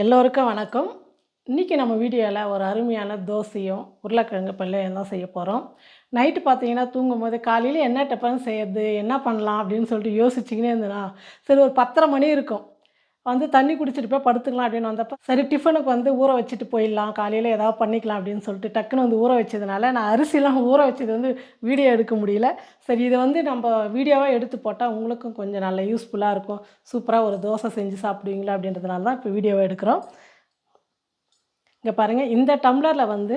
எல்லோருக்கும் வணக்கம். இன்றைக்கி நம்ம வீடியோவில் ஒரு அருமையான தோசையும் உருளைக்கிழங்கு பள்ளியும் தான் செய்ய போகிறோம் நைட்டு பார்த்தீங்கன்னா தூங்கும்போது காலையில் என்ன டிஃபன் செய்யறது என்ன பண்ணலாம் அப்படின்னு சொல்லிட்டு யோசிச்சிக்கினே இருந்தேனா சரி ஒரு பத்தரை மணி இருக்கும். வந்து தண்ணி குடிச்சிட்டு போய் படுத்துக்கலாம் அப்படின்னு வந்தப்போ சரி டிஃபனுக்கு வந்து ஊற வச்சுட்டு போயிடலாம் காலையில் ஏதாவது பண்ணிக்கலாம் அப்படின்னு சொல்லிட்டு டக்குன்னு வந்து ஊற வச்சதுனால நான் அரிசிலாம் ஊற வச்சது வந்து வீடியோ எடுக்க முடியல. சரி இதை வந்து நம்ம வீடியோவாக எடுத்து போட்டால் உங்களுக்கும் கொஞ்சம் நல்ல யூஸ்ஃபுல்லாக இருக்கும். சூப்பராக ஒரு தோசை செஞ்சு சாப்பிடுவீங்களா அப்படின்றதுனால தான் இப்போ வீடியோவை எடுக்கிறோம். இங்கே பாருங்கள் இந்த டம்ளரில் வந்து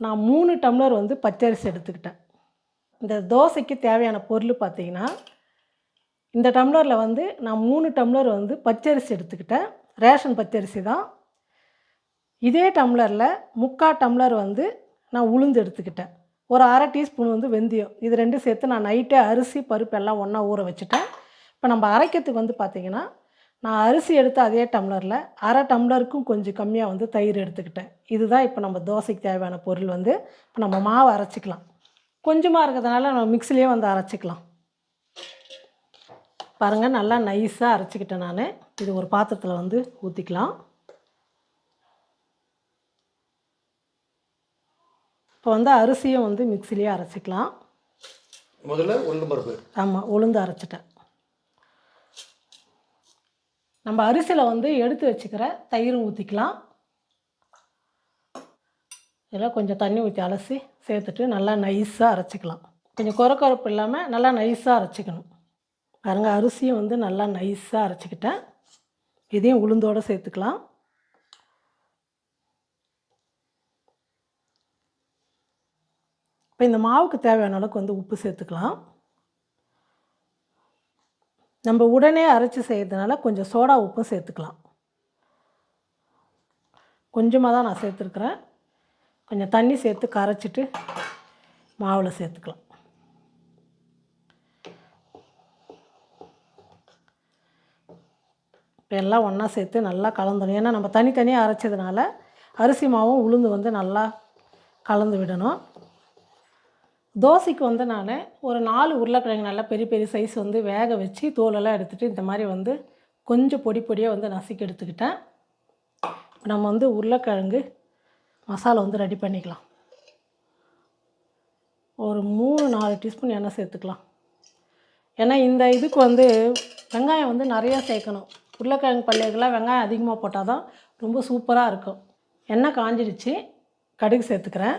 நான் மூணு டம்ளர் வந்து பச்சரிசி எடுத்துக்கிட்டேன். இந்த தோசைக்கு தேவையான பொருள் பார்த்தீங்கன்னா இந்த டம்ளரில் வந்து நான் மூணு டம்ளர் வந்து பச்சரிசி எடுத்துக்கிட்டேன். ரேஷன் பச்சரிசி தான். இதே டம்ளரில் முக்கால் டம்ளர் வந்து நான் உளுந்து எடுத்துக்கிட்டேன். ஒரு அரை டீஸ்பூன் வந்து வெந்தயம். இது ரெண்டும் சேர்த்து நான் நைட்டே அரிசி பருப்பு எல்லாம் ஒன்றா ஊற வச்சுட்டேன். இப்போ நம்ம அரைக்கிறதுக்கு வந்து பார்த்திங்கன்னா நான் அரிசி எடுத்த அதே டம்ளரில் அரை டம்ளருக்கும் கொஞ்சம் கம்மியாக வந்து தயிர் எடுத்துக்கிட்டேன். இதுதான் இப்போ நம்ம தோசைக்கு தேவையான பொருள் வந்து. இப்போ நம்ம மாவு அரைச்சிக்கலாம். கொஞ்சமாக இருக்கிறதுனால நம்ம மிக்சிலேயே வந்து அரைச்சிக்கலாம். பாருங்கள் நல்லா நைஸாக அரைச்சிக்கிட்டேன் நான். இது ஒரு பாத்திரத்தில் வந்து ஊற்றிக்கலாம் இப்போ வந்து அரிசியும் வந்து மிக்சிலேயே அரைச்சிக்கலாம். முதல்ல உளுந்து பருப்பு. ஆமாம் உளுந்து அரைச்சிட்டேன். நம்ம அரிசியில் வந்து எடுத்து வச்சுக்கிற தயிரும் ஊற்றிக்கலாம் இதெல்லாம் கொஞ்சம் தண்ணி ஊற்றி அலசி சேர்த்துட்டு நல்லா நைஸாக அரைச்சிக்கலாம். கொஞ்சம் குறக்குறப்பு இல்லாமல் நல்லா நைஸாக அரைச்சிக்கணும். பாருங்கள் அரிசியும் வந்து நல்லா நைஸாக அரைச்சிக்கிட்டேன். இதையும் உளுந்தோடு சேர்த்துக்கலாம். இப்போ இந்த மாவுக்கு தேவையான அளவுக்கு வந்து உப்பு சேர்த்துக்கலாம். நம்ம உடனே அரைச்சி செய்கிறதுனால கொஞ்சம் சோடா உப்பும் சேர்த்துக்கலாம். கொஞ்சமாக தான் நான் சேர்த்துருக்குறேன். கொஞ்சம் தண்ணி சேர்த்து கரைச்சிட்டு மாவில் சேர்த்துக்கலாம். இப்போ எல்லாம் ஒன்றா சேர்த்து நல்லா கலந்துடணும் ஏன்னா நம்ம தனித்தனியாக அரைச்சதுனால அரிசி மாவும் உளுந்து வந்து நல்லா கலந்து விடணும். தோசைக்கு வந்து நான் ஒரு நாலு உருளைக்கிழங்கு நல்லா பெரிய பெரிய சைஸ் வந்து வேக வச்சு தோலெல்லாம் எடுத்துகிட்டு இந்த மாதிரி வந்து கொஞ்சம் பொடி பொடியாக வந்து நசுக்கி எடுத்துக்கிட்டேன். நம்ம வந்து உருளைக்கிழங்கு மசாலா வந்து ரெடி பண்ணிக்கலாம். ஒரு மூணு நாலு டீஸ்பூன் எண்ணெய் சேர்த்துக்கலாம். ஏன்னா இந்த இதுக்கு வந்து வெங்காயம் வந்து நிறையா சேர்க்கணும். உருளைக்கிழங்கு பள்ளிகளுக்கெல்லாம் வெங்காயம் அதிகமாக போட்டால் தான் ரொம்ப சூப்பராக இருக்கும். எண்ணெய் காஞ்சிடுச்சு. கடுகு சேர்த்துக்கிறேன்.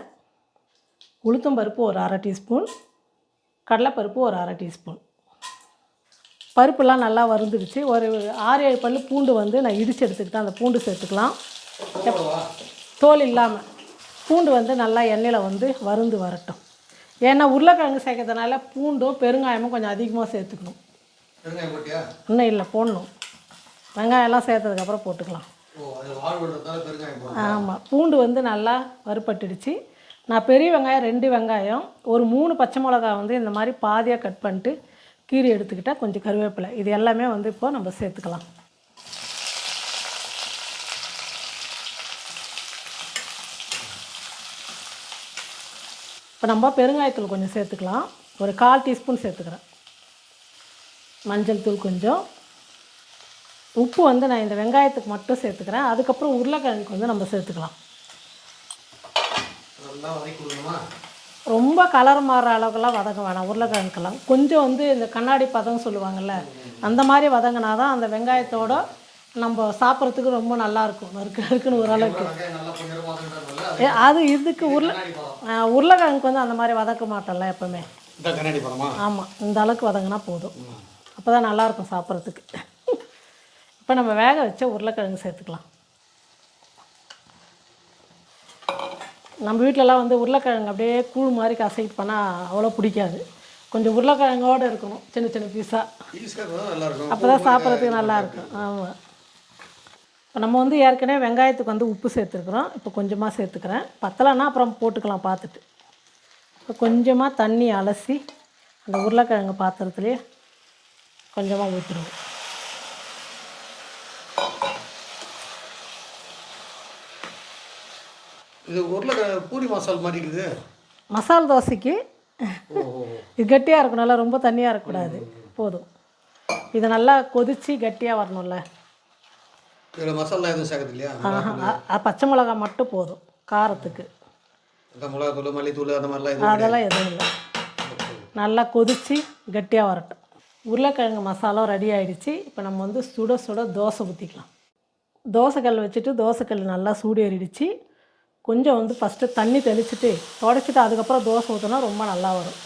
உளுத்தம் பருப்பு ஒரு அரை டீஸ்பூன். கடலைப்பருப்பு ஒரு அரை டீஸ்பூன். பருப்புலாம் நல்லா வறுந்துடுச்சு. ஒரு ஆறு ஏழு பல் பூண்டு வந்து நான் இடித்து எடுத்துக்கிட்டேன். அந்த பூண்டு சேர்த்துக்கலாம். தோல் இல்லாமல் பூண்டு வந்து நல்லா எண்ணெயில் வந்து வறுந்து வரட்டும். ஏன்னா உருளைக்கிழங்கு சேர்க்கறதுனால பூண்டும் பெருங்காயமும் கொஞ்சம் அதிகமாக சேர்த்துக்கணும். இன்னும் இல்லை போடணும். வெங்காயம்லாம் சேர்த்ததுக்கப்புறம் போட்டுக்கலாம். ஆமாம் பூண்டு வந்து நல்லா வறுப்பட்டுடுச்சு நான் பெரிய வெங்காயம் ரெண்டு வெங்காயம் ஒரு மூணு பச்சை மிளகா வந்து இந்த மாதிரி பாதியாக கட் பண்ணிட்டு கீரி எடுத்துக்கிட்டால் கொஞ்சம் கருவேப்பிலை. இது எல்லாமே வந்து இப்போ நம்ம சேர்த்துக்கலாம். இப்போ நம்ம பெருங்காயத்தூள் கொஞ்சம் சேர்த்துக்கலாம். ஒரு கால் டீஸ்பூன் சேர்த்துக்கிறேன். மஞ்சள் தூள் கொஞ்சம். உப்பு வந்து நான் இந்த வெங்காயத்துக்கு மட்டும் சேர்த்துக்கிறேன். அதுக்கப்புறம் உருளைக்கிழங்குக்கு வந்து நம்ம சேர்த்துக்கலாம். ரொம்ப கலர் மாறுற அளவுக்குலாம் வதங்க வேணாம். உருளைக்கிழங்குக்கெல்லாம். கொஞ்சம் வந்து இந்த கண்ணாடி பதம் சொல்லுவாங்கள்ல அந்த மாதிரி வதங்கினா தான் அந்த வெங்காயத்தோட நம்ம சாப்பிட்றதுக்கு ரொம்ப நல்லாயிருக்கும் நறுக்கு நறுக்குன்னு ஓரளவுக்கு அது இதுக்கு உருளை உருளைக்கிழங்குக்கு வந்து அந்த மாதிரி வதக்க மாட்டோம்ல எப்போவுமே. ஆமாம் இந்த அளவுக்கு வதங்கினா போதும். அப்போ தான் நல்லாயிருக்கும் சாப்பிட்றதுக்கு. இப்போ நம்ம வேக வச்ச உருளைக்கிழங்கு சேர்த்துக்கலாம். நம்ம வீட்டிலலாம் வந்து உருளைக்கிழங்கு அப்படியே கூழ் மாதிரி கசைட்டு பண்ணால் அவ்வளோ பிடிக்காது. கொஞ்சம் உருளைக்கிழங்கோடு இருக்கணும் சின்ன சின்ன பீஸாக அப்போ தான் சாப்பிட்றதுக்கு நல்லாயிருக்கும் ஆமாம் இப்போ நம்ம வந்து ஏற்கனவே வெங்காயத்துக்கு வந்து உப்பு சேர்த்துருக்குறோம். இப்போ கொஞ்சமாக சேர்த்துக்கிறேன். பத்தலைன்னா அப்புறம் போட்டுக்கலாம் பார்த்துட்டு. இப்போ கொஞ்சமாக தண்ணி அலசி அந்த உருளைக்கிழங்கு பாத்திரத்துலேயே கொஞ்சமாக ஊற்றிடுவோம் இது உருளைக்கிழங்கு பூரி மசால் மாதிரி இருக்குது. மசால் தோசைக்கு. இது கட்டியாக இருக்கணும்ல ரொம்ப தண்ணியாக இருக்கக்கூடாது. போதும். இது நல்லா கொதித்து கட்டியாக வரணும்ல. இதில் மசாலா எதுவும் சேர்க்கறது இல்லையா? பச்சை மிளகா மட்டும் போதும் காரத்துக்கு. மிளகாத்தூள் மல்லித்தூள் அந்த மாதிரிலாம் அதெல்லாம் எதுவும் இல்லை. நல்லா கொதித்து கட்டியாக வரட்டும். உருளைக்கிழங்கு மசாலா ரெடி ஆயிடுச்சு. இப்போ நம்ம வந்து சுட சுட தோசை ஊற்றிக்கலாம் தோசைக்கல் வச்சுட்டு தோசைக்கல் நல்லா சூடு ஏறிடுச்சு. கொஞ்சம் வந்து ஃபஸ்ட்டு தண்ணி தெளிச்சிட்டு தொடச்சிட்டு அதுக்கப்புறம் தோசை ஊற்றினா ரொம்ப நல்லா வரும்.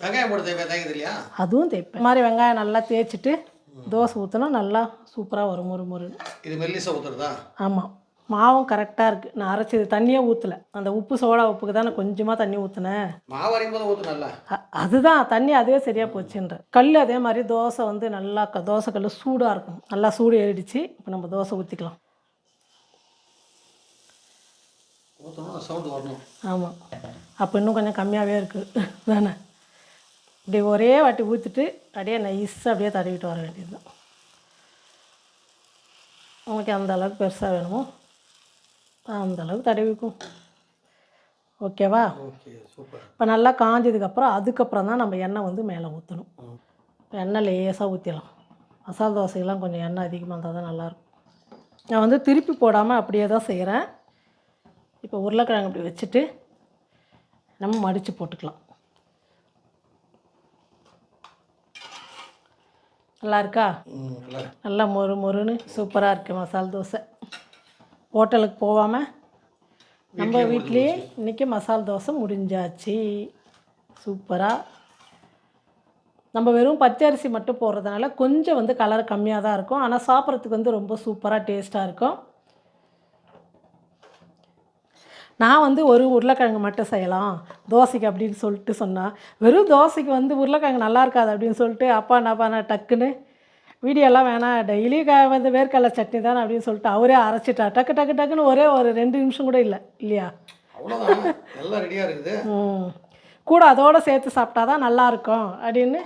வெங்காயம் போட்டு இல்லையா? அதுவும் தேய்ப்பேன். மாதிரி வெங்காயம் நல்லா தேய்ச்சிட்டு தோசை ஊற்றினா நல்லா சூப்பராக வரும் முறு முறுன்னு. இது மெல்லிசா ஊற்றுறதா ஆமாம் மாவும் கரெக்டாக இருக்குது நான் அரைச்சது தண்ணியே ஊற்றலை அந்த உப்பு சோடா உப்புக்கு தான் நான் கொஞ்சமாக தண்ணி ஊற்றினேன் மாவு அரையும் போது ஊற்றுனல்ல அ- அதுதான். தண்ணி அதுவே சரியாக போச்சுன்ற. கல் அதே மாதிரி தோசை வந்து நல்லா க தோசை கல் சூடாக இருக்கும். நல்லா சூடு ஏறிடுச்சு. இப்போ நம்ம தோசை ஊற்றிக்கலாம் ஊற்றணும் சவுண்டு வரணும். ஆமாம் அப்போ இன்னும் கொஞ்சம் கம்மியாகவே இருக்குது தானே? இப்படி ஒரே வாட்டி ஊற்றிட்டு அப்படியே நைஸாக அப்படியே தடவிட்டு வர வேண்டியது உங்களுக்கு அந்த அளவுக்கு பெருசாக வேணுமோ அந்த அளவுக்கு தடவிக்கும். ஓகேவா? இப்போ நல்லா காஞ்சதுக்கப்புறம் அதுக்கப்புறம் தான் நம்ம எண்ணெய் வந்து மேலே ஊற்றணும் எண்ணெய் லேசாக ஊற்றிடலாம் மசாலா தோசைக்கெல்லாம் கொஞ்சம் எண்ணெய் அதிகமாக இருந்தால் தான் நல்லாயிருக்கும் நான் வந்து திருப்பி போடாமல் அப்படியே தான் செய்கிறேன் இப்போ உருளைக்கிழங்கு இப்படி வச்சுட்டு நம்ம மடித்து போட்டுக்கலாம். நல்லா இருக்கா? நல்லா மொறு மொறுன்னு சூப்பராக இருக்குது மசாலா தோசை. ஹோட்டலுக்கு போகாமல் நம்ம வீட்லேயே இன்றைக்கி மசாலா தோசை முடிஞ்சாச்சு. சூப்பராக நம்ம வெறும் பச்சரிசி மட்டும் போடுறதுனால கொஞ்சம் வந்து கலர் கம்மியாக தான் இருக்கும். ஆனால் சாப்பிட்றதுக்கு வந்து ரொம்ப சூப்பராக டேஸ்ட்டாக இருக்கும். நான் வந்து ஒரு உருளைக்கிழங்கு மட்டும் செய்யலாம் தோசைக்கு அப்படின்னு சொல்லிட்டு சொன்னால் வெறும் தோசைக்கு வந்து உருளைக்கிழங்கு நல்லா இருக்காது அப்படின்னு சொல்லிட்டு அப்பா என்னப்பா நான் டக்குன்னு வீடியோலாம் வேணாம் டெய்லி க வந்து வேர்க்கடலை சட்னி தானே அப்படின்னு சொல்லிட்டு அவரே அரைச்சிட்டா டக்கு டக்கு டக்குன்னு ஒரே ஒரு ரெண்டு நிமிஷம் கூட இல்லை இல்லையா. கூட அதோடு சேர்த்து சாப்பிட்டா தான் நல்லாயிருக்கும் அப்படின்னு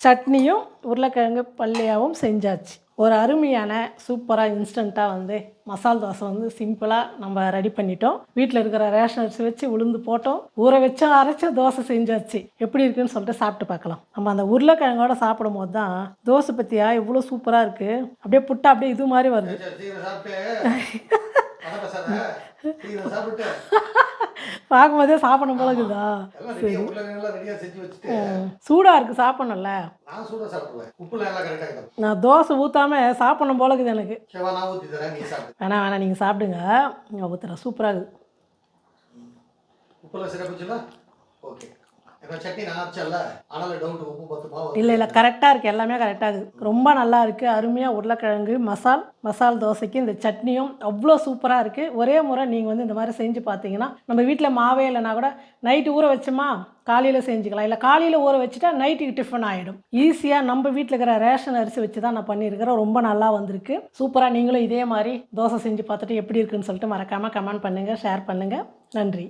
சட்னியும் உருளைக்கிழங்கு பல்லியாவும் செஞ்சாச்சு. ஒரு அருமையான சூப்பராக இன்ஸ்டண்ட்டாக வந்து மசால் தோசை வந்து சிம்பிளாக நம்ம ரெடி பண்ணிட்டோம். வீட்டில் இருக்கிற ரேஷன் அரிசி வச்சு உளுந்து போட்டோம். ஊற வச்சும் அரைச்ச தோசை செஞ்சாச்சு. எப்படி இருக்குன்னு சொல்லிட்டு சாப்பிட்டு பார்க்கலாம். நம்ம அந்த உருளைக்கிழங்கோட சாப்பிடும் போது தான் தோசை பற்றியா இவ்வளோ சூப்பராக இருக்குது அப்படியே புட்டா அப்படியே இது மாதிரி வருது. சரி, பார்க்கும்போதே சாப்பிடணும் போல இருக்குதா? வச்சுட்டு. சூடாக இருக்குது சாப்பிடணும்ல? நான் தோசை ஊற்றாமல் சாப்பிடணும் போல இருக்குது எனக்கு. வேணாம் வேணாம் நீங்கள் சாப்பிடுங்க. நான் ஊற்றுறேன் சூப்பராக இருக்குது. இல்லை இல்லை கரெக்டாக இருக்குது எல்லாமே கரெக்டாக இருக்குது ரொம்ப நல்லா இருக்குது அருமையாக உருளைக்கிழங்கு மசால் மசால் தோசைக்கு இந்த சட்னியும் அவ்வளோ சூப்பராக இருக்குது ஒரே முறை நீங்கள் வந்து இந்த மாதிரி செஞ்சு பார்த்தீங்கன்னா நம்ம வீட்டில் மாவே இல்லைனா கூட நைட்டு ஊற வச்சோமா காலையில் செஞ்சுக்கலாம். இல்லை காலையில் ஊற வச்சுட்டா நைட்டுக்கு டிஃபன் ஆகிடும் ஈஸியாக நம்ம வீட்டில் இருக்கிற ரேஷன் அரிசி வச்சு தான் நான் பண்ணியிருக்கிறேன். ரொம்ப நல்லா வந்திருக்கு. சூப்பராக நீங்களும் இதே மாதிரி தோசை செஞ்சு பார்த்துட்டு எப்படி இருக்குன்னு சொல்லிட்டு மறக்காமல் கமெண்ட் பண்ணுங்கள் ஷேர் பண்ணுங்கள் நன்றி.